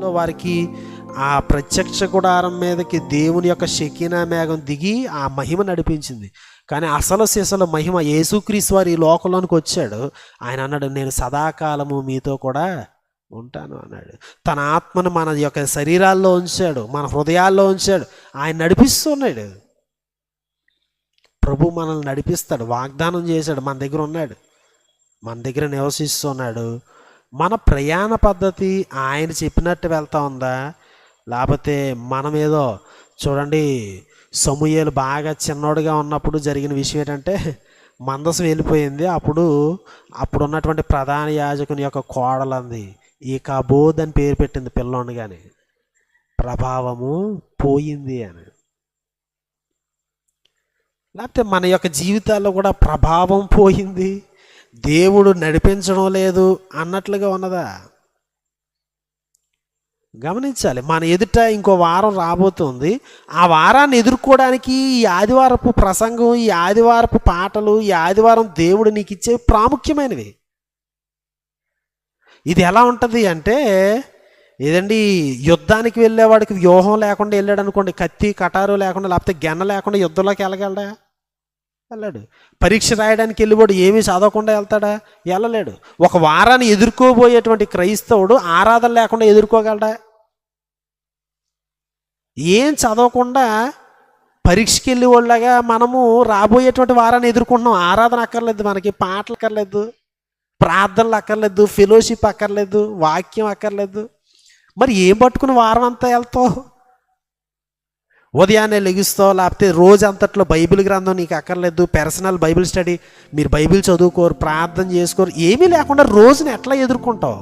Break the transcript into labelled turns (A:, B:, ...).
A: లో వారికి ఆ ప్రత్యక్ష గుడారం మీదకి దేవుని యొక్క శకీనా మేఘం దిగి ఆ మహిమ నడిపించింది. కానీ అసలు సిసలు మహిమ యేసుక్రీస్ వారి లోకంలోనికి వచ్చాడు. ఆయన అన్నాడు నేను సదాకాలము మీతో కూడా ఉంటాను అన్నాడు. తన ఆత్మను మన యొక్క శరీరాల్లో ఉంచాడు మన హృదయాల్లో ఉంచాడు. ఆయన నడిపిస్తున్నాడు. ప్రభు మనల్ని నడిపిస్తాడు వాగ్దానం చేశాడు మన దగ్గర ఉన్నాడు. మన దగ్గర నివసిస్తున్నాడు. మన ప్రయాణ పద్ధతి ఆయన చెప్పినట్టు వెళ్తా ఉందా? లేకపోతే మనమేదో చూడండి సమూహలు బాగా చిన్నోడుగా ఉన్నప్పుడు జరిగిన విషయం ఏంటంటే మందసం వెళ్ళిపోయింది. అప్పుడు అప్పుడు ఉన్నటువంటి ప్రధాన యాజకుని యొక్క కోడలంది ఈ కాబోద్ అని పేరు పెట్టింది పిల్లోని కానీ ప్రభావము పోయింది అని. లేకపోతే మన యొక్క జీవితాల్లో కూడా ప్రభావం పోయింది? దేవుడు నడిపించడం లేదు అన్నట్లుగా ఉన్నదా? గమనించాలి. మన ఎదుట ఇంకో వారం రాబోతుంది. ఆ వారాన్ని ఎదుర్కోవడానికి ఈ ఆదివారపు ప్రసంగం ఈ ఆదివారపు పాటలు ఈ ఆదివారం దేవుడు నీకు ఇచ్చే ప్రాముఖ్యమైనవి. ఇది ఎలా ఉంటుంది అంటే ఏదండి యుద్ధానికి వెళ్ళేవాడికి వ్యూహం లేకుండా వెళ్ళాడు అనుకోండి కత్తి కటారు లేకుండా లేకపోతే గెన్న లేకుండా యుద్ధంలోకి వెళ్ళగలడా? వెళ్ళాడు. పరీక్ష రాయడానికి వెళ్ళిపోడు ఏమీ చదవకుండా వెళ్తాడా? వెళ్ళలేడు. ఒక వారాన్ని ఎదుర్కోబోయేటువంటి క్రైస్తవుడు ఆరాధన లేకుండా ఎదుర్కోగలడా? ఏం చదవకుండా పరీక్షకి వెళ్ళి వాళ్ళగా మనము రాబోయేటువంటి వారాన్ని ఎదుర్కొంటున్నాం. ఆరాధన అక్కర్లేదు మనకి పాటలు అక్కర్లేదు ప్రార్థనలు అక్కర్లేదు ఫెలోషిప్ అక్కర్లేదు వాక్యం అక్కర్లేదు. మరి ఏం పట్టుకుని వారం అంతా వెళ్తావు? ఉదయాన్నే లెగిస్తావు లేకపోతే రోజు అంతట్లో బైబిల్ గ్రంథం నీకు అక్కర్లేదు పర్సనల్ బైబిల్ స్టడీ మీరు బైబిల్ చదువుకోరు ప్రార్థన చేసుకోరు ఏమీ లేకుండా రోజుని ఎట్లా ఎదుర్కొంటావు?